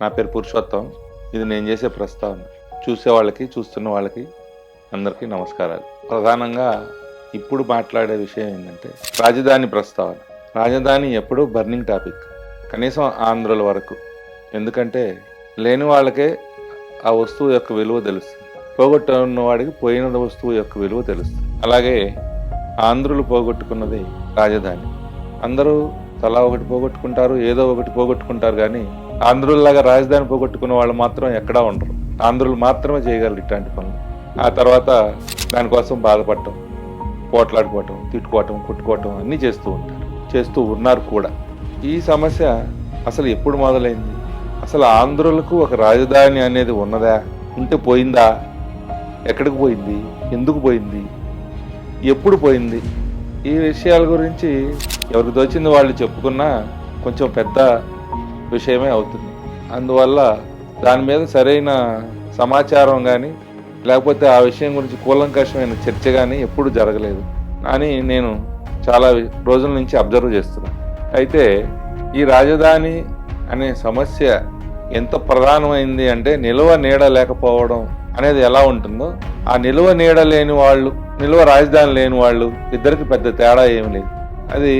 నా పేరు పురుషోత్తం. ఇది నేను చేసే ప్రస్తావన. చూసే వాళ్ళకి చూస్తున్న వాళ్ళకి అందరికీ నమస్కారాలు. ప్రధానంగా ఇప్పుడు మాట్లాడే విషయం ఏంటంటే రాజధాని ప్రస్తావన. రాజధాని ఎప్పుడూ బర్నింగ్ టాపిక్. కనీసం ఆంధ్రుల వరకు. ఎందుకంటే లేని వాళ్ళకే ఆ వస్తువు యొక్క విలువ తెలుస్తుంది. పోగొట్టున్న వాడికి పోయిన వస్తువు యొక్క విలువ తెలుస్తుంది. అలాగే ఆంధ్రులు పోగొట్టుకున్నది రాజధాని. అందరూ తలా ఒకటి పోగొట్టుకుంటారు ఏదో ఒకటి పోగొట్టుకుంటారు కానీ ఆంధ్రుల్లాగా రాజధాని పోగొట్టుకున్న వాళ్ళు మాత్రం ఎక్కడా ఉండరు. ఆంధ్రులు మాత్రమే చేయగలరు ఇట్లాంటి పనులు. ఆ తర్వాత దానికోసం బాధపడటం పోట్లాడుకోవటం తిట్టుకోవటం కొట్టుకోవటం అన్నీ చేస్తూ ఉంటారు. చేస్తూ ఉన్నారు కూడా. ఈ సమస్య అసలు ఎప్పుడు మొదలైంది? అసలు ఆంధ్రులకు ఒక రాజధాని అనేది ఉన్నదా? ఉంటే పోయిందా? ఎక్కడికి పోయింది? ఎందుకు పోయింది? ఎప్పుడు పోయింది? ఈ విషయాల గురించి ఎవరికి దోచింది వాళ్ళు చెప్పుకున్నా కొంచెం పెద్ద విషయమే అవుతుంది. అందువల్ల దాని మీద సరైన సమాచారం కానీ లేకపోతే ఆ విషయం గురించి కూలంకషమైన చర్చ కానీ ఎప్పుడు జరగలేదు. అని నేను చాలా రోజుల నుంచి అబ్జర్వ్ చేస్తున్నాను అయితే ఈ రాజధాని అనే సమస్య ఎంత ప్రధానమైంది అంటే నిల్వ నీడ లేకపోవడం అనేది ఎలా ఉంటుందో ఆ నిల్వ నీడ లేని వాళ్ళు నిల్వ రాజధాని లేని వాళ్ళు ఇద్దరికి పెద్ద తేడా ఏమి లేదు. అది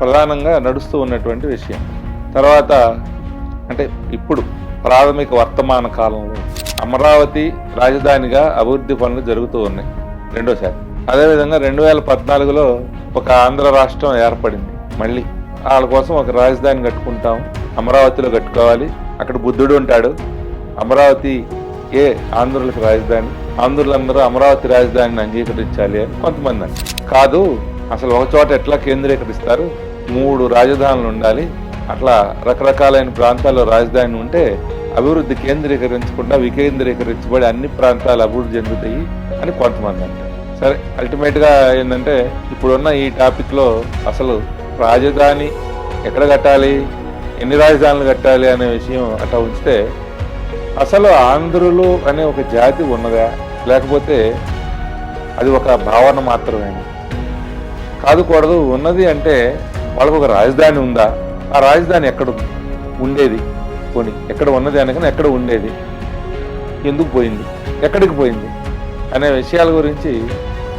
ప్రధానంగా నడుస్తూ ఉన్నటువంటి విషయం. తర్వాత అంటే ఇప్పుడు ప్రాథమిక వర్తమాన కాలంలో అమరావతి రాజధానిగా అభివృద్ధి పనులు జరుగుతూ ఉన్నాయి. రెండోసారి. అదేవిధంగా రెండు వేల పద్నాలుగులో ఒక ఆంధ్ర రాష్ట్రం ఏర్పడింది. మళ్ళీ వాళ్ళ కోసం ఒక రాజధాని కట్టుకుంటాం అమరావతిలో కట్టుకోవాలి. అక్కడ బుద్ధుడు ఉంటాడు. అమరావతి ఏ ఆంధ్రులకు రాజధాని? ఆంధ్రులందరూ అమరావతి రాజధానిని అంగీకరించాలి అని కొంతమంది కాదు అసలు ఒక చోట ఎట్లా కేంద్రీకరిస్తారు? మూడు రాజధానులు ఉండాలి. అట్లా రకరకాలైన ప్రాంతాల్లో రాజధాని ఉంటే అభివృద్ధి కేంద్రీకరించకుండా వికేంద్రీకరించబడి అన్ని ప్రాంతాలు అభివృద్ధి చెందుతాయి అని కొంతమంది అంటారు. సరే అల్టిమేట్గా ఏంటంటే ఇప్పుడున్న ఈ టాపిక్లో అసలు రాజధాని ఎక్కడ కట్టాలి ఎన్ని రాజధానులు కట్టాలి అనే విషయం అట్లా ఉంచితే అసలు ఆంధ్రులు అనే ఒక జాతి ఉన్నదా? లేకపోతే అది ఒక భావన మాత్రమే కాదు కూడదు ఉన్నది అంటే వాళ్ళకు ఒక రాజధాని ఉందా? ఆ రాజధాని ఎక్కడ ఉండేది? పోనీ ఎక్కడ ఉన్నది అనగానే ఎక్కడ ఉండేది? ఎందుకు పోయింది? ఎక్కడికి పోయింది? అనే విషయాల గురించి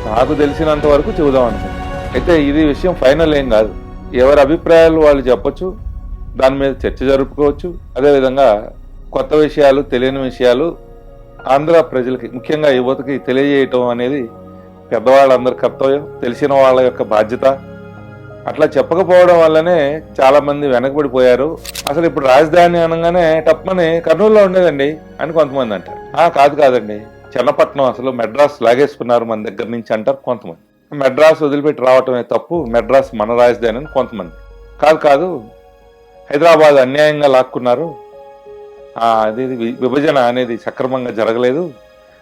నాకు తెలిసినంత వరకు చెబుదాం అనుకుంటున్నాను అయితే ఇది విషయం ఫైనల్ ఏం కాదు. ఎవరి అభిప్రాయాలు వాళ్ళు చెప్పచ్చు దాని మీద చర్చ జరుపుకోవచ్చు. అదేవిధంగా కొత్త విషయాలు తెలియని విషయాలు ఆంధ్ర ప్రజలకి ముఖ్యంగా యువతకి తెలియజేయటం అనేది పెద్దవాళ్ళందరి కర్తవ్యం తెలిసిన వాళ్ళ యొక్క బాధ్యత. అట్లా చెప్పకపోవడం వల్లనే చాలా మంది వెనకబడిపోయారు. అసలు ఇప్పుడు రాజధాని అనగానే టప్మని కర్నూలులో ఉండేదండి అని కొంతమంది అంటారు. ఆ కాదు కాదండి. చెన్నపట్నం అసలు మెడ్రాస్ లాగేసుకున్నారు మన దగ్గర నుంచి అంటారు కొంతమంది. మెడ్రాస్ వదిలిపెట్టి రావటమే తప్పు మెడ్రాస్ మన రాజధాని అని కొంతమంది. కాదు కాదు హైదరాబాద్ అన్యాయంగా లాక్కున్నారు. అది విభజన అనేది సక్రమంగా జరగలేదు.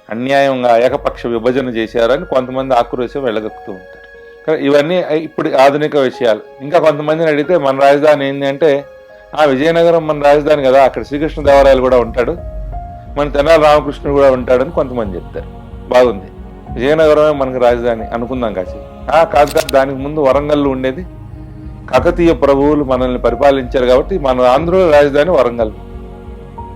అన్యాయంగా ఏకపక్ష విభజన చేశారని కొంతమంది ఆక్రోశం వెళ్ళగక్కుతూ ఉంటారు. ఇవన్నీ ఇప్పుడు ఆధునిక విషయాలు. ఇంకా కొంతమందిని అడిగితే మన రాజధాని ఏంటి అంటే ఆ విజయనగరం మన రాజధాని కదా అక్కడ శ్రీకృష్ణదేవరాయలు కూడా ఉంటాడు మన తెనాలి రామకృష్ణుడు కూడా ఉంటాడని కొంతమంది చెప్తారు. బాగుంది. విజయనగరమే మనకు రాజధాని అనుకుందాం కాసి కాదు కాదు దానికి ముందు వరంగల్ ఉండేది. కాకతీయ ప్రభువులు మనల్ని పరిపాలించారు కాబట్టి మన ఆంధ్ర రాజధాని వరంగల్.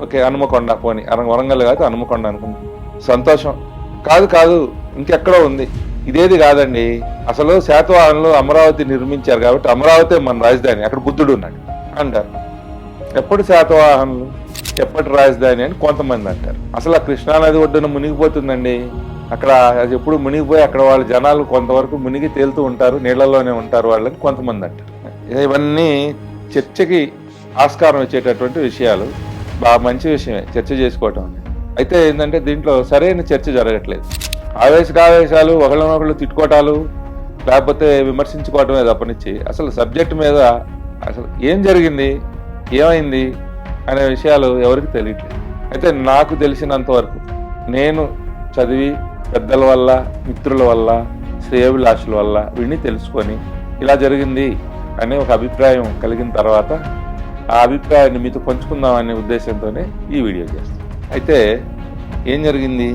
ఓకే హనుమకొండ పోని. అర- వరంగల్ కాదు హనుమకొండ అనుకుందాం. సంతోషం. కాదు కాదు ఇంకెక్కడో ఉంది. ఇదేది కాదండి. అసలు శాతవాహనంలో అమరావతి నిర్మించారు కాబట్టి అమరావతి మన రాజధాని. అక్కడ బుద్ధుడు ఉన్నాడు. అంటారు. ఎప్పుడు శాతవాహనులు ఎప్పటి రాజధాని అని కొంతమంది అంటారు. అసలు ఆ కృష్ణానది ఒడ్డున మునిగిపోతుందండి. అక్కడ అది ఎప్పుడు మునిగిపోయి అక్కడ వాళ్ళ జనాలు కొంతవరకు మునిగి తేలుతూ ఉంటారు నీళ్ళలోనే ఉంటారు వాళ్ళని కొంతమంది అంటారు. ఇవన్నీ చర్చకి ఆస్కారం ఇచ్చేటటువంటి విషయాలు. బాగా మంచి విషయమే చర్చ చేసుకోవటం అయితే ఏంటంటే దీంట్లో సరైన చర్చ జరగట్లేదు. ఆవేశకావేశాలు ఒకళ్ళనొకళ్ళు తిట్టుకోవటాలు లేకపోతే విమర్శించుకోవటమే తప్పనిచ్చి అసలు సబ్జెక్ట్ మీద అసలు ఏం జరిగింది ఏమైంది అనే విషయాలు ఎవరికి తెలియట్లేదు. అయితే నాకు తెలిసినంత వరకు నేను చదివి పెద్దల వల్ల మిత్రుల వల్ల శ్రేయభిలాషుల వల్ల వీడిని తెలుసుకొని ఇలా జరిగింది అనే ఒక అభిప్రాయం కలిగిన తర్వాత ఆ అభిప్రాయాన్ని మీతో పంచుకుందాం అనే ఉద్దేశంతోనే ఈ వీడియో చేస్తాం అయితే ఏం జరిగింది?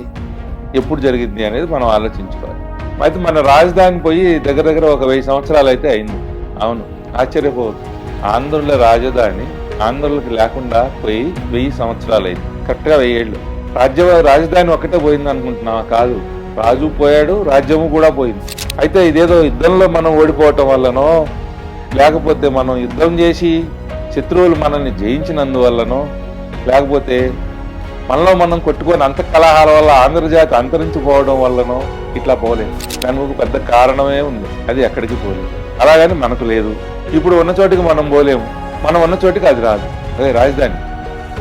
ఎప్పుడు జరిగింది అనేది మనం ఆలోచించుకోవాలి. అయితే మన రాజధాని పోయి దగ్గర దగ్గర ఒక వెయ్యి సంవత్సరాలు అయితే అయింది. అవును ఆశ్చర్యపోవద్దు. ఆంధ్రుల రాజధాని ఆంధ్రులకు లేకుండా పోయి వెయ్యి సంవత్సరాలు అయింది. కరెక్ట్గా వెయ్యేళ్ళు రాజ్య రాజధాని ఒక్కటే పోయింది అనుకుంటున్నావా? కాదు. రాజు పోయాడు రాజ్యము కూడా పోయింది. అయితే ఇదేదో యుద్ధంలో మనం ఓడిపోవటం వల్లనో లేకపోతే మనం యుద్ధం చేసి శత్రువులు మనల్ని జయించినందువల్లనో లేకపోతే మనలో మనం కొట్టుకొని అంత కలహాల వల్ల ఆంధ్రజాతి అంతరించిపోవడం వల్లనో ఇట్లా పోలేదు. దానికి ఒక పెద్ద కారణమే ఉంది. అది ఎక్కడికి పోలేదు. అలాగని మనకు లేదు. ఇప్పుడు ఉన్న చోటికి మనం పోలేము. మనం ఉన్న చోటికి అది రాదు. అదే రాజధాని.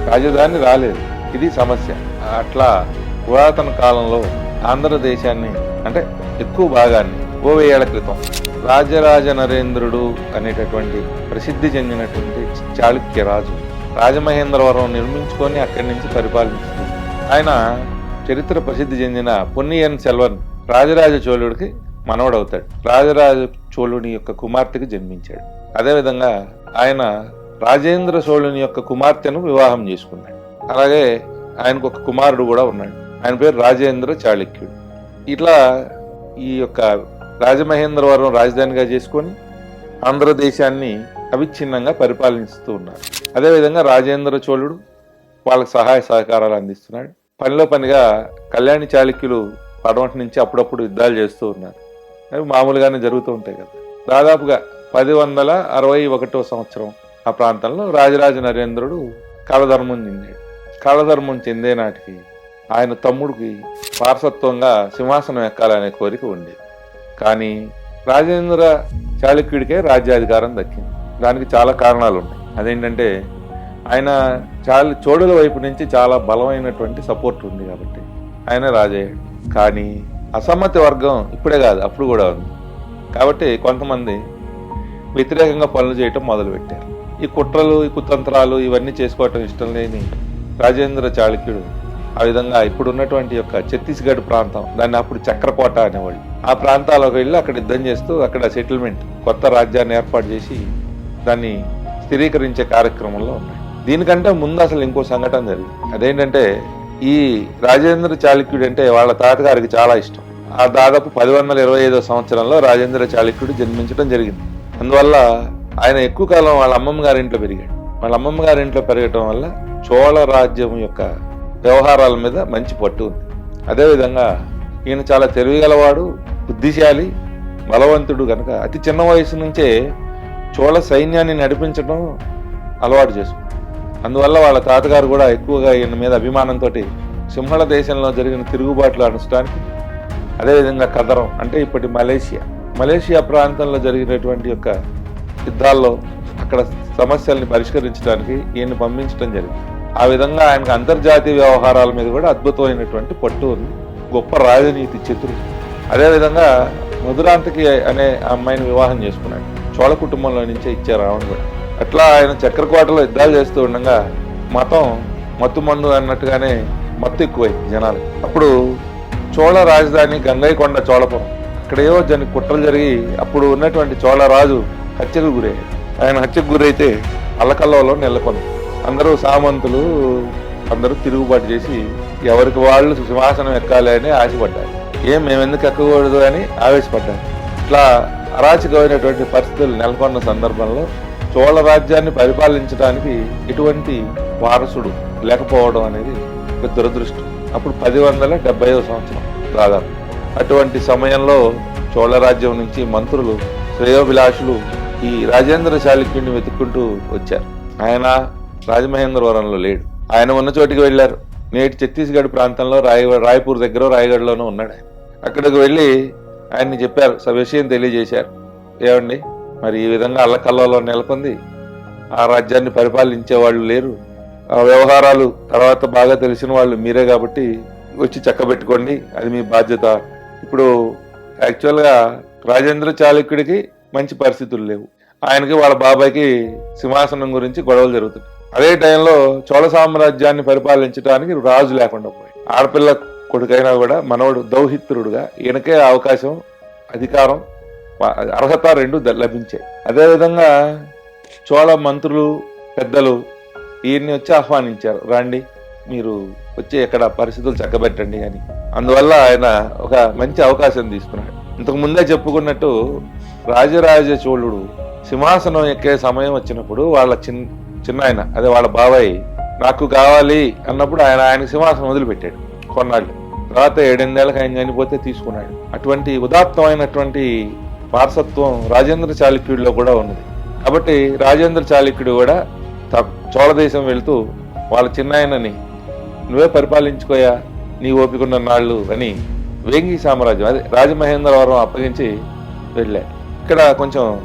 రాజధాని రాలేదు. ఇది సమస్య. అట్లా పురాతన కాలంలో ఆంధ్రదేశాన్ని అంటే ఎక్కువ భాగాన్ని ఓ క్రితం రాజరాజ నరేంద్రుడు అనేటటువంటి ప్రసిద్ధి చెందినటువంటి చాళుక్య రాజు. రాజమహేంద్రవరం నిర్మించుకొని అక్కడి నుంచి పరిపాలించింది. ఆయన చరిత్ర ప్రసిద్ధి చెందిన పొన్నియన్ సెల్వన్ రాజరాజ చోళుడికి మనవడవుతాడు. రాజరాజ చోళుని యొక్క కుమార్తెకి జన్మించాడు. అదేవిధంగా ఆయన రాజేంద్ర చోళుని యొక్క కుమార్తెను వివాహం చేసుకున్నాడు. అలాగే ఆయనకు ఒక కుమారుడు కూడా ఉన్నాడు. ఆయన పేరు రాజేంద్ర చాళుక్యుడు. ఇట్లా ఈ యొక్క రాజమహేంద్రవరం రాజధానిగా చేసుకొని ఆంధ్రదేశాన్ని అవిచ్ఛిన్నంగా పరిపాలిస్తూ ఉన్నారు అదేవిధంగా రాజేంద్ర చోళుడు వాళ్ళకి సహాయ సహకారాలు అందిస్తున్నాడు. పనిలో పనిగా కళ్యాణి చాళుక్యులు పడమటి నుంచి అప్పుడప్పుడు యుద్ధాలు చేస్తూ ఉన్నారు. అవి మామూలుగానే జరుగుతూ ఉంటాయి కదా. దాదాపుగా పది వందల అరవై ఒకటో సంవత్సరం ఆ ప్రాంతంలో రాజరాజ నరేంద్రుడు కాలధర్మం చెందాడు. కాలధర్మం చెందే నాటికి ఆయన తమ్ముడికి వారసత్వంగా సింహాసనం ఎక్కాలనే కోరిక ఉండేది. కానీ రాజేంద్ర చాళుక్యుడికే రాజ్యాధికారం దక్కింది. దానికి చాలా కారణాలు ఉన్నాయి. అదేంటంటే ఆయన చాలా చోడుల వైపు నుంచి చాలా బలమైనటువంటి సపోర్ట్ ఉంది కాబట్టి ఆయన రాజయ్యాడు. కానీ అసమ్మతి వర్గం ఇప్పుడే కాదు అప్పుడు కూడా ఉంది. కాబట్టి కొంతమంది వ్యతిరేకంగా పనులు చేయటం మొదలుపెట్టారు. ఈ కుట్రలు ఈ కుతంత్రాలు ఇవన్నీ చేసుకోవటం ఇష్టం లేని రాజేంద్ర చాళుక్యుడు ఆ విధంగా ఇప్పుడు ఉన్నటువంటి యొక్క ఛత్తీస్గఢ్ ప్రాంతం దాన్ని అప్పుడు చక్రకోట అనేవాళ్ళు. ఆ ప్రాంతాలకు వెళ్ళి అక్కడ యుద్ధం చేస్తూ అక్కడ సెటిల్మెంట్ కొత్త రాజ్యాన్ని ఏర్పాటు చేసి దాన్ని స్థిరీకరించే కార్యక్రమంలో ఉన్నాయి. దీనికంటే ముందు అసలు ఇంకో సంఘటన జరిగింది. అదేంటంటే ఈ రాజేంద్ర చాళుక్యుడు అంటే వాళ్ళ తాతగారికి చాలా ఇష్టం. ఆ దాదాపు పది వందల ఇరవై ఐదో సంవత్సరంలో రాజేంద్ర చాళుక్యుడు జన్మించడం జరిగింది. అందువల్ల ఆయన ఎక్కువ కాలం వాళ్ళ అమ్మమ్మ గారి ఇంట్లో పెరిగాడు. వాళ్ళ అమ్మమ్మ గారి ఇంట్లో పెరగటం వల్ల చోళ రాజ్యం యొక్క వ్యవహారాల మీద మంచి పట్టు ఉంది. అదేవిధంగా ఈయన చాలా తెలివిగలవాడు బుద్ధిశాలి బలవంతుడు కనుక అతి చిన్న వయసు నుంచే చోళ సైన్యాన్ని నడిపించడం అలవాటు చేసుకుంది అందువల్ల వాళ్ళ తాతగారు కూడా ఎక్కువగా ఈయన మీద అభిమానంతో సింహళ దేశంలో జరిగిన తిరుగుబాట్లు అనుష్టానికి అదేవిధంగా కదరం అంటే ఇప్పటి మలేషియా. మలేషియా ప్రాంతంలో జరిగినటువంటి యొక్క యుద్ధాల్లో అక్కడ సమస్యల్ని పరిష్కరించడానికి ఈయన్ని పంపించడం జరిగింది. ఆ విధంగా ఆయనకు అంతర్జాతీయ వ్యవహారాల మీద కూడా అద్భుతమైనటువంటి పట్టు ఉంది. గొప్ప రాజనీతి చతురు అదేవిధంగా మధురాంతకి అనే అమ్మాయిని వివాహం చేసుకున్నాడు. చోళ కుటుంబంలో నుంచే ఇచ్చారు రావణ కూడా అట్లా ఆయన చక్రకోటలో యుద్ధాలు చేస్తూ ఉండగా మతం మత్తు మందు అన్నట్టుగానే మత్తు ఎక్కువైంది జనాలు అప్పుడు చోళ రాజధాని గంగైకొండ చోళపురం. అక్కడ ఏవో జని కుట్రలు జరిగి అప్పుడు ఉన్నటువంటి చోళ రాజు హత్యకు గురయ్యాడు. ఆయన హత్యకు గురైతే అల్లకల్లలో నెలకొంది. అందరూ సామంతులు అందరూ తిరుగుబాటు చేసి ఎవరికి వాళ్ళు సింహాసనం ఎక్కాలి అని ఆశపడ్డారు. ఏం మేము ఎందుకు ఎక్కకూడదు అని ఆవేశపడ్డారు. ఇట్లా అరాచకమైనటువంటి పరిస్థితులు నెలకొన్న సందర్భంలో చోళ రాజ్యాన్ని పరిపాలించడానికి ఎటువంటి వారసుడు లేకపోవడం అనేది ఒక దురదృష్టం. అప్పుడు పది వందల డెబ్బైవ సంవత్సరం దాదాపు అటువంటి సమయంలో చోళరాజ్యం నుంచి మంత్రులు శ్రేయోభిలాషులు ఈ రాజేంద్ర చాళుక్యుడిని వెతుక్కుంటూ వచ్చారు. ఆయన రాజమహేంద్రవరంలో లేడు. ఆయన ఉన్న చోటికి వెళ్ళారు. నేటి ఛత్తీస్గఢ్ ప్రాంతంలో రాయ రాయపూర్ దగ్గర రాయగఢ్లోనూ ఉన్నాడు ఆయన. అక్కడికి వెళ్ళి ఆయన్ని చెప్పారు స విషయం తెలియజేశారు. ఏమండి? మరి ఈ విధంగా అల్లకల్లలో నెలకొంది. ఆ రాజ్యాన్ని పరిపాలించే వాళ్ళు లేరు. ఆ వ్యవహారాలు తర్వాత బాగా తెలిసిన వాళ్ళు మీరే కాబట్టి వచ్చి చక్కబెట్టుకోండి. అది మీ బాధ్యత. ఇప్పుడు యాక్చువల్గా రాజేంద్ర చాళుక్యుడికి మంచి పరిస్థితులు లేవు. ఆయనకి వాళ్ళ బాబాయ్కి సింహాసనం గురించి గొడవలు జరుగుతుంది అదే టైంలో చోళ సామ్రాజ్యాన్ని పరిపాలించడానికి రాజు లేకుండా పోయి ఆడపిల్ల కొడుకైనా కూడా మనవడు దౌహిత్రుడుగా ఈయనకే అవకాశం అధికారం అర్హత రెండు ద- లభించాయి. అదేవిధంగా చోళ మంత్రులు పెద్దలు ఈయన్ని వచ్చి ఆహ్వానించారు. రండి మీరు వచ్చి ఇక్కడ పరిస్థితులు చక్కబెట్టండి అని. అందువల్ల ఆయన ఒక మంచి అవకాశం తీసుకున్నాడు. ఇంతకు ముందే చెప్పుకున్నట్టు రాజరాజ చోళుడు సింహాసనం ఎక్కే సమయం వచ్చినప్పుడు వాళ్ళ చిన్ చిన్న ఆయన అదే వాళ్ళ బాబాయ్ నాకు కావాలి అన్నప్పుడు ఆయన ఆయన సింహాసనం వదిలిపెట్టాడు కొన్నాళ్ళు. తర్వాత ఏడెనిమిదేళ్ళకి ఆయన చనిపోతే తీసుకున్నాడు. అటువంటి ఉదాత్తమైనటువంటి వారసత్వం రాజేంద్ర చాళుక్యుడిలో కూడా ఉన్నది. కాబట్టి రాజేంద్ర చాళుక్యుడు కూడా త- చోళదేశం వెళుతూ వాళ్ళ చిన్నాయనని నువ్వే పరిపాలించుకోయా నీ ఓపికన్న నాళ్ళు అని వేంగి సామ్రాజ్యం అదే రాజమహేంద్రవరం అప్పగించి వెళ్ళాడు ఇక్కడ కొంచెం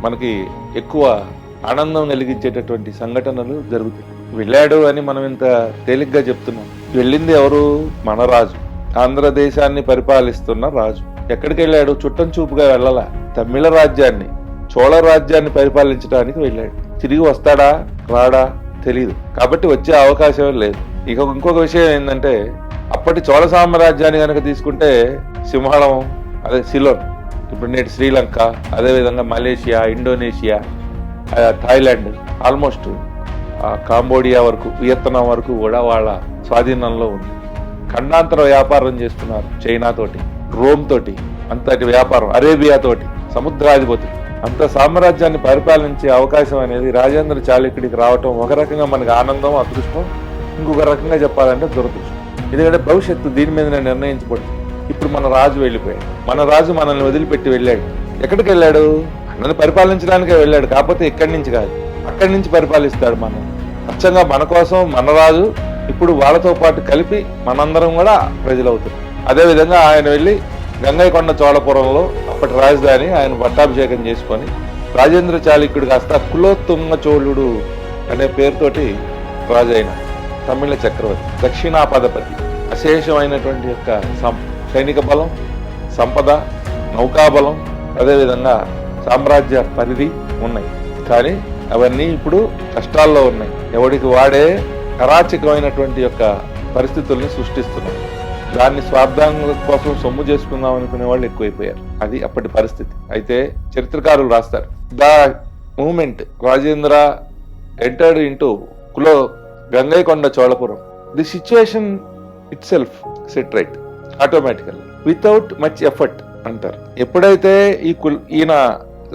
మనకి ఎక్కువ ఆనందం కలిగించేటటువంటి సంఘటనలు జరుగుతాయి. వెళ్ళాడు అని మనం ఇంత తేలిగ్గా చెప్తున్నాం. వెళ్ళింది ఎవరు? మన రాజు. ఆంధ్రదేశాన్ని పరిపాలిస్తున్న రాజు. ఎక్కడికి వెళ్ళాడు చుట్టం చూపుగా వెళ్ళాల? తమిళ రాజ్యాన్ని చోళ రాజ్యాన్ని పరిపాలించడానికి వెళ్ళాడు. తిరిగి వస్తాడా? రాడా? తెలియదు కాబట్టి వచ్చే అవకాశం లేదు. ఇక ఇంకొక విషయం ఏంటంటే అప్పటి చోళ సామ్రాజ్యాన్ని కనుక తీసుకుంటే సింహళం అదే సిలోన్ ఇప్పుడు నేటి శ్రీలంక అదేవిధంగా Malaysia Indonesia Thailand almost Cambodia వరకు వియత్నాం వరకు కూడా వాళ్ళ స్వాధీనంలో ఉంది. ఖండాంతర వ్యాపారం చేస్తున్నారు చైనాతోటి రోమ్ తోటి అంతటి వ్యాపారం అరేబియా తోటి సముద్రాధిపతి. అంత సామ్రాజ్యాన్ని పరిపాలించే అవకాశం అనేది రాజేంద్ర చాళుక్యుడికి రావటం ఒక రకంగా మనకి ఆనందం అదృష్టం ఇంకొక రకంగా చెప్పాలంటే దురదృష్టం. ఎందుకంటే భవిష్యత్తు దీని మీదనే నిర్ణయించబడుతుంది. ఇప్పుడు మన రాజు వెళ్ళిపోయాడు. మన రాజు మనల్ని వదిలిపెట్టి వెళ్ళాడు. ఎక్కడికి వెళ్ళాడు? నన్ను పరిపాలించడానికే వెళ్ళాడు. కాకపోతే ఇక్కడి నుంచి కాదు. అక్కడి నుంచి పరిపాలిస్తాడు మనం? అచ్చంగా మన కోసం మన రాజు ఇప్పుడు వాళ్ళతో పాటు కలిపి మనందరం కూడా ప్రజలవుతాం. అదేవిధంగా ఆయన వెళ్ళి గంగైకొండ చోళపురంలో అప్పటి రాజధాని ఆయన పట్టాభిషేకం చేసుకొని రాజేంద్ర చాళుక్యుడు కాస్త కులోత్తుంగ చోళుడు అనే పేరుతోటి రాజైన తమిళ చక్రవర్తి దక్షిణాపదపతి అశేషమైనటువంటి యొక్క సం- సైనిక బలం సంపద నౌకాబలం అదేవిధంగా సామ్రాజ్య పరిధి ఉన్నాయి. కానీ అవన్నీ ఇప్పుడు కష్టాల్లో ఉన్నాయి. ఎవడికి వాడే కరాచకమైనటువంటి యొక్క పరిస్థితుల్ని సృష్టిస్తున్నాయి. దాన్ని స్వార్థం కోసం సొమ్ము చేసుకుందాం అనుకునే వాళ్ళు ఎక్కువైపోయారు. అది అప్పటి పరిస్థితి. అయితే చరిత్రకారులు రాస్తారు. The moment Rajendra entered into కులో Gangaikonda Cholapuram. The situation itself set right automatical without much effort అంటారు. ఎప్పుడైతే ఈ కుల్ ఈయన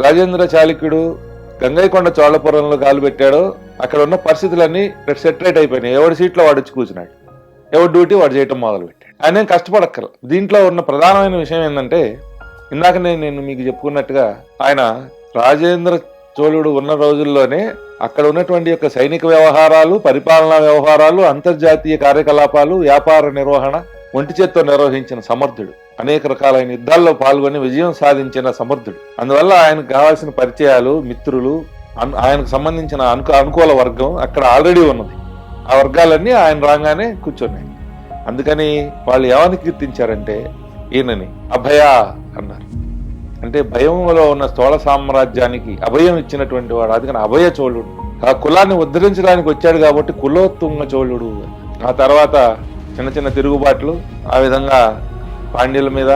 రాజేంద్ర చాళుక్యుడు గంగైకొండ చోళపురంలో గాలు పెట్టాడో. అక్కడ ఉన్న పరిస్థితులన్నీ సెటరేట్ అయిపోయినాయి. ఎవడి సీట్లో వాడు వచ్చి కూర్చున్నాడు. ఎవరి డ్యూటీ వాడు చేయటం మొదలు పెట్టాడు ఆయన ఏం కష్టపడక్కర్ దీంట్లో ఉన్న ప్రధానమైన విషయం ఏంటంటే ఇందాక నేను నేను మీకు చెప్పుకున్నట్టుగా ఆయన రాజేంద్ర చోళుడు ఉన్న రోజుల్లోనే అక్కడ ఉన్నటువంటి యొక్క సైనిక వ్యవహారాలు పరిపాలనా వ్యవహారాలు అంతర్జాతీయ కార్యకలాపాలు వ్యాపార నిర్వహణ ఒంటి చేత్తో నిర్వహించిన సమర్థుడు. అనేక రకాలైన యుద్ధాల్లో పాల్గొని విజయం సాధించిన సమర్థుడు. అందువల్ల ఆయనకు కావాల్సిన పరిచయాలు మిత్రులు అన్- ఆయనకు సంబంధించిన అనుకు అనుకూల వర్గం అక్కడ ఆల్రెడీ ఉన్నది. ఆ వర్గాలన్నీ ఆయన రాగానే కూర్చున్నాయి. అందుకని వాళ్ళు ఏమని కీర్తించారంటే ఈయనని అభయ అన్నారు. అంటే భయంలో ఉన్న స్థూల సామ్రాజ్యానికి అభయం ఇచ్చినటువంటి వాడు అందుకని అభయ చోళుడు. ఆ కులాన్ని ఉద్ధరించడానికి వచ్చాడు కాబట్టి కులోత్తుంగ చోళుడు. ఆ తర్వాత చిన్న చిన్న తిరుగుబాట్లు ఆ విధంగా పాండ్యుల మీద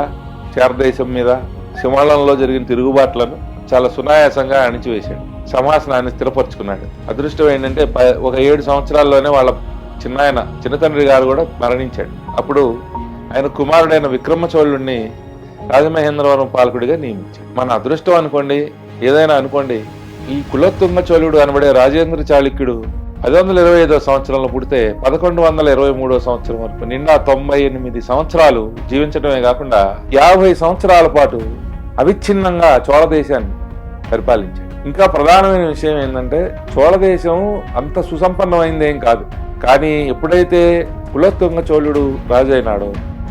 చేరదేశం మీద సింహళంలో జరిగిన తిరుగుబాట్లను చాలా సునాయాసంగా అణిచివేశాడు. సమాసనాన్ని స్థిరపరుచుకున్నాడు. అదృష్టం ఏంటంటే ప- ఒక ఏడు సంవత్సరాల్లోనే వాళ్ళ చిన్నాయన చిన్నతండ్రి గారు కూడా మరణించాడు. అప్పుడు ఆయన కుమారుడైన విక్రమ చోళుడిని రాజమహేంద్రవరం పాలకుడిగా నియమించాడు. మన అదృష్టం అనుకోండి ఏదైనా అనుకోండి ఈ కులతుంగ చోళుడు అనబడే రాజేంద్ర చాళుక్యుడు పది వందల ఇరవై ఐదో సంవత్సరంలో పుడితే పదకొండు వందల ఇరవై మూడో సంవత్సరం వరకు నిండా తొంభై ఎనిమిది సంవత్సరాలు జీవించడమే కాకుండా యాభై సంవత్సరాల పాటు అవిచ్ఛిన్నంగా చోళ దేశాన్ని పరిపాలించాడు. ఇంకా ప్రధానమైన విషయం ఏంటంటే చోళ దేశం అంత సుసంపన్నమైంది ఏం కాదు. కానీ ఎప్పుడైతే కులోత్తుంగ చోళుడు రాజైనాడో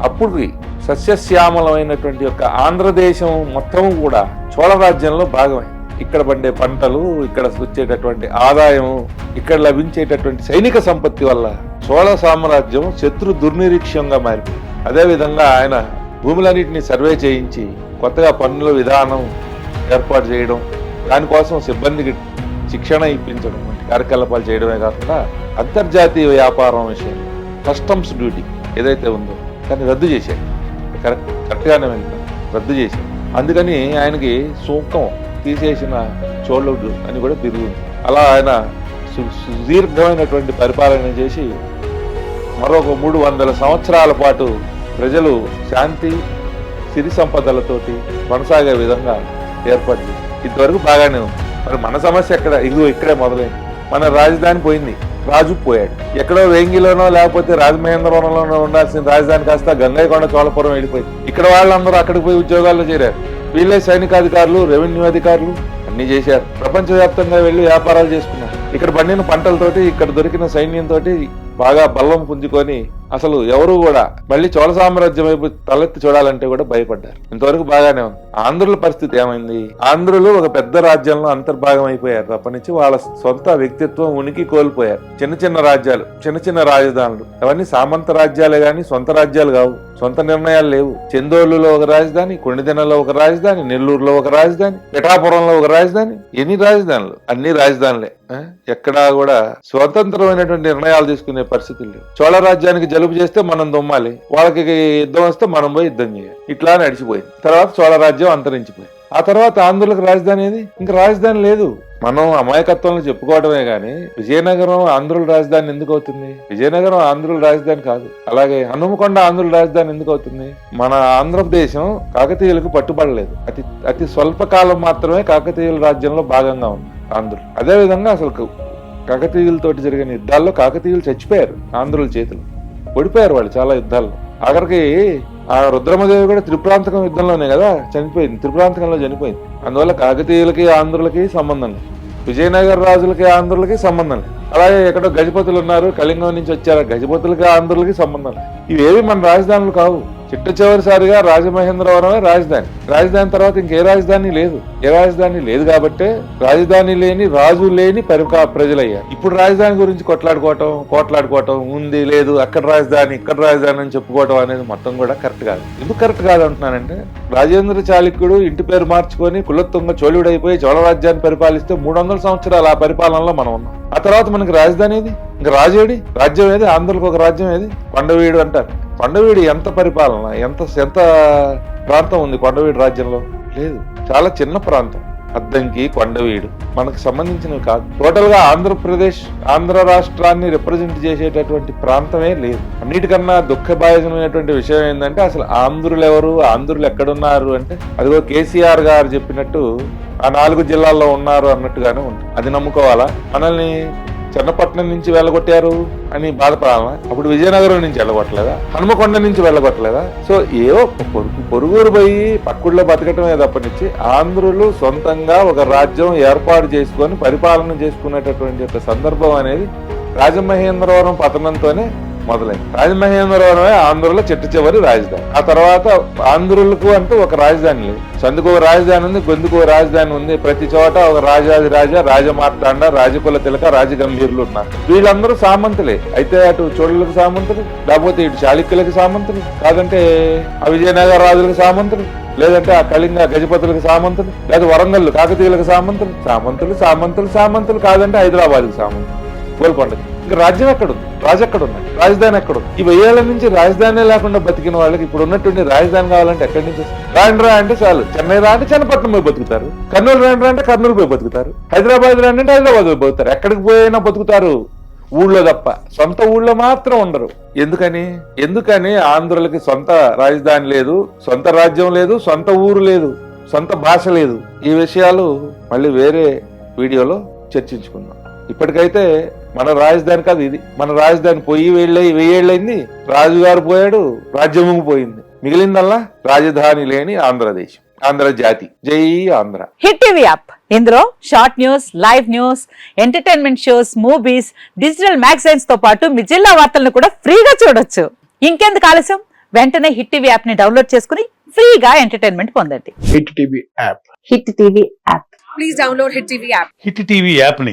అప్పుడు సస్యశ్యామలమైనటువంటి యొక్క ఆంధ్రదేశం మొత్తం కూడా చోళ రాజ్యంలో భాగమైంది. ఇక్కడ పండే పంటలు ఇక్కడ వచ్చేటటువంటి ఆదాయం ఇక్కడ లభించేటటువంటి సైనిక సంపత్తి వల్ల చోళ సామ్రాజ్యం శత్రు దుర్నిరీక్ష్యంగా మారిపోయింది. అదేవిధంగా ఆయన భూములన్నింటినీ సర్వే చేయించి కొత్తగా పన్నుల విధానం ఏర్పాటు చేయడం దానికోసం సిబ్బందికి శిక్షణ ఇప్పించడం వంటి కార్యకలాపాలు చేయడమే కాకుండా అంతర్జాతీయ వ్యాపారం విషయం కస్టమ్స్ డ్యూటీ ఏదైతే ఉందో దాన్ని రద్దు చేశాడు కరెక్ట్ కరెక్ట్గానే వెళ్తాం రద్దు చేశాడు అందుకని ఆయనకి సూక్తం తీసేసిన చోళుడు అని కూడా తిరుగుంది అలా ఆయన సు- సుదీర్ఘమైనటువంటి పరిపాలన చేసి మరొక మూడు వందల సంవత్సరాల పాటు ప్రజలు శాంతి సిరి సంపదలతోటి కొనసాగే విధంగా ఏర్పడింది ఇంతవరకు బాగానే ఉంది. మరి మన సమస్య ఎక్కడ? ఇదిగో ఇక్కడే మొదలైంది. మన రాజధాని పోయింది. రాజు పోయాడు. ఎక్కడో వేంగిలోనో లేకపోతే రాజమహేంద్రవరంలోనో ఉండాల్సిన రాజధాని కాస్త గంగైకొండ చోళపురం వెళ్ళిపోయింది. ఇక్కడ వాళ్ళందరూ అక్కడికి పోయి ఉద్యోగాల్లో చేరారు. వీళ్ళే సైనికాధికారులు రెవెన్యూ అధికారులు అన్ని చేశారు. ప్రపంచవ్యాప్తంగా వెళ్ళి వ్యాపారాలు చేసుకున్నారు. ఇక్కడ పండిన పంటలతోటి ఇక్కడ దొరికిన సైన్యంతో బాగా బల్లం పుంజుకొని అసలు ఎవరు కూడా మళ్ళీ చోళ సామ్రాజ్యం వైపు తలెత్తి చూడాలంటే కూడా భయపడ్డారు. ఇంతవరకు బాగానే ఉంది. ఆంధ్రుల పరిస్థితి ఏమైంది? ఆంధ్రులు ఒక పెద్ద రాజ్యంలో అంతర్భాగం అయిపోయారు. అప్పటి నుంచి వాళ్ళ సొంత వ్యక్తిత్వం ఉనికి కోల్పోయారు. చిన్న చిన్న రాజ్యాలు చిన్న చిన్న రాజధానులు. అవన్నీ సామంత రాజ్యాలే గాని సొంత రాజ్యాలు కావు. సొంత నిర్ణయాలు లేవు. చెందోళ్ళులో ఒక రాజధాని కొణిదెనలో ఒక రాజధాని నెల్లూరులో ఒక రాజధాని పిఠాపురంలో ఒక రాజధాని ఎన్ని రాజధానులు? అన్ని రాజధానులే. ఎక్కడా కూడా స్వతంత్రమైనటువంటి నిర్ణయాలు తీసుకునే పరిస్థితులు లేవు. చోళ రాజ్యానికి జలుబు చేస్తే మనం దుమ్మాలి వాళ్ళకి యుద్ధం వస్తే మనం పోయి యుద్ధం చేయాలి. ఇట్లా నడిచిపోయింది. తర్వాత చోళ రాజ్యం అంతరించిపోయింది. ఆ తర్వాత ఆంధ్రులకు రాజధాని ఏది? ఇంకా రాజధాని లేదు. మనం అమాయకత్వంలో చెప్పుకోవడమే కానీ విజయనగరం ఆంధ్రుల రాజధాని ఎందుకు అవుతుంది? విజయనగరం ఆంధ్రుల రాజధాని కాదు. అలాగే హనుమకొండ ఆంధ్రుల రాజధాని ఎందుకు అవుతుంది? మన ఆంధ్రప్రదేశం కాకతీయులకు పట్టుబడలేదు. అతి అతి స్వల్పకాలం మాత్రమే కాకతీయుల రాజ్యంలో భాగంగా ఉంది ఆంధ్రులు. అదే విధంగా అసలు కాకతీయులతోటి జరిగిన యుద్ధాల్లో కాకతీయులు చచ్చిపోయారు ఆంధ్రుల చేతులు. ఓడిపోయారు వాళ్ళు చాలా యుద్ధాల్లో. ఆఖరికి ఆ రుద్రమదేవి కూడా త్రిప్రాంతకం యుద్ధంలోనే కదా చనిపోయింది. త్రిప్రాంతకంలో చనిపోయింది. అందువల్ల కాకతీయులకి ఆంధ్రులకి సంబంధం విజయనగర రాజులకి ఆంధ్రులకి సంబంధం అలాగే ఎక్కడో గజపతులు ఉన్నారు కళింగం నుంచి వచ్చారు. గజపతులకి ఆంధ్రులకి సంబంధం ఇవేవి మన రాజధానులు కావు. చిట్ట చివరిసారిగా రాజమహేంద్రవరమే రాజధాని. రాజధాని తర్వాత ఇంకే రాజధాని లేదు. ఏ రాజధాని లేదు కాబట్టే రాజధాని లేని రాజు లేని పరికా ప్రజలయ్యారు. ఇప్పుడు రాజధాని గురించి కొట్లాడుకోవటం కోట్లాడుకోవటం ఉంది లేదు అక్కడ రాజధాని ఇక్కడ రాజధాని అని చెప్పుకోవటం అనేది మొత్తం కూడా కరెక్ట్ కాదు. ఎందుకు కరెక్ట్ కాదు అంటున్నానంటే రాజేంద్ర చాళుక్యుడు ఇంటి పేరు మార్చుకొని కులత్తుంగ చోళుడైపోయి చోళ రాజ్యాన్ని పరిపాలిస్తే మూడు వందల సంవత్సరాలు ఆ పరిపాలనలో మనం ఉన్నాం. ఆ తర్వాత మనకి రాజధాని ఏది? ఇంకా రాజేడి? రాజ్యం ఏది? ఆంధ్రులకు ఒక రాజ్యం ఏది? కొండవీడు అంటారు. కొండవీడు ఎంత పరిపాలన? ఎంత ఎంత ప్రాంతం ఉంది కొండవీడు రాజ్యంలో? లేదు. చాలా చిన్న ప్రాంతం. అద్దంకి కొండవీడు. మనకు సంబంధించినవి కాదు. టోటల్గా ఆంధ్రప్రదేశ్ ఆంధ్ర రాష్ట్రాన్ని రిప్రజెంట్ చేసేటటువంటి ప్రాంతమే లేదు. అన్నిటికన్నా దుఃఖభాయమైనటువంటి విషయం ఏంటంటే అసలు ఆంధ్రులు ఎవరు? ఆంధ్రులు ఎక్కడున్నారు అంటే అదిగో కేసీఆర్ గారు చెప్పినట్టు ఆ నాలుగు జిల్లాల్లో ఉన్నారు అన్నట్టుగానే ఉంటుంది. అది నమ్ముకోవాలా? మనల్ని చెన్నపట్నం నుంచి వెళ్ళగొట్టారు అని బాధపడాలా అప్పుడు విజయనగరం నుంచి వెళ్ళగొట్టలేదా? హనుమకొండ నుంచి వెళ్ళగొట్టలేదా? సో ఏవో పొరుగు పొరుగురు పోయి పక్కుల్లో బతకటమే తప్పనిచ్చి ఆంధ్రులు సొంతంగా ఒక రాజ్యం ఏర్పాటు చేసుకొని పరిపాలన చేసుకునేటటువంటి ఒక సందర్భం అనేది రాజమహేంద్రవరం పతనంతోనే మొదలైంది. రాజమహేంద్రవరమే ఆంధ్రుల చెట్టు చివరి రాజధాని. ఆ తర్వాత ఆంధ్రులకు అంటూ ఒక రాజధాని లేదు. చందుకు ఒక రాజధాని ఉంది గొంతుకు ఒక రాజధాని ఉంది. ప్రతి చోట ఒక రాజాది రాజ రాజమార్తాండ రాజకుల తిలక రాజగంభీరులు ఉన్నారు. వీళ్ళందరూ సామంతులే. అయితే అటు చోళ్ళకు సామంతులు లేకపోతే ఇటు చాళుక్యులకు సామంతులు. కాదంటే ఆ విజయనగర రాజులకు సామంతులు లేదంటే ఆ కళింగ గజపతులకు సామంతులు లేదా వరంగల్ కాకతీయులకు సామంతులు. సామంతులు సామంతులు సామంతులు కాదంటే హైదరాబాద్కి సామంతులు. గోల్కొండకి ఇంకా రాజ్యం ఎక్కడుంది? రాజు ఎక్కడుంది రాజధాని ఎక్కడుంది? ఈ వెయ్యేళ్ళ నుంచి రాజధాని లేకుండా బతికిన వాళ్ళకి ఇప్పుడు ఉన్నటువంటి రాజధాని కావాలంటే ఎక్కడి నుంచి వస్తుంది? రాండి రా అంటే చాలు. చెన్నై రా అంటే చెన్నపట్నం పోయి బతుకుతారు. కర్నూలు రాండి రా అంటే కర్నూలు పోయి బతుకుతారు. హైదరాబాద్ రాండి అంటే హైదరాబాద్ పోయి బతుకుతారు. ఎక్కడికి పోయినా బతుకుతారు. ఊళ్ళో తప్ప. సొంత ఊళ్ళో మాత్రం ఉండరు. ఎందుకని? ఎందుకని ఆంధ్రులకి సొంత రాజధాని లేదు సొంత రాజ్యం లేదు సొంత ఊరు లేదు సొంత భాష లేదు. ఈ విషయాలు మళ్ళీ వేరే వీడియోలో చర్చించుకుందాం. ఇప్పటికైతే మన రాజధాని కాదు ఇది. మన రాజధాని పోయి వెళ్ళి వెయ్యేళ్ళైంది. రాజుగారు పోయాడు రాజ్యము పోయింది. మిగిలిందల్లా రాజధాని లేని ఆంధ్రదేశం ఆంధ్ర జాతి జై ఆంధ్ర. Hit TV app. ఇందులో short news live news entertainment shows movies digital మ్యాగజైన్స్తో పాటు మీ జిల్లా వార్తలను కూడా ఫ్రీగా చూడొచ్చు. ఇంకెందుకు ఆలస్యం? వెంటనే హిట్ టీవీ యాప్ని డౌన్లోడ్ చేసుకుని ఫ్రీగా ఎంటర్టైన్మెంట్ పొందండి. Hit TV app. Hit TV app. Please download Hit TV app. Hit TV యాప్ని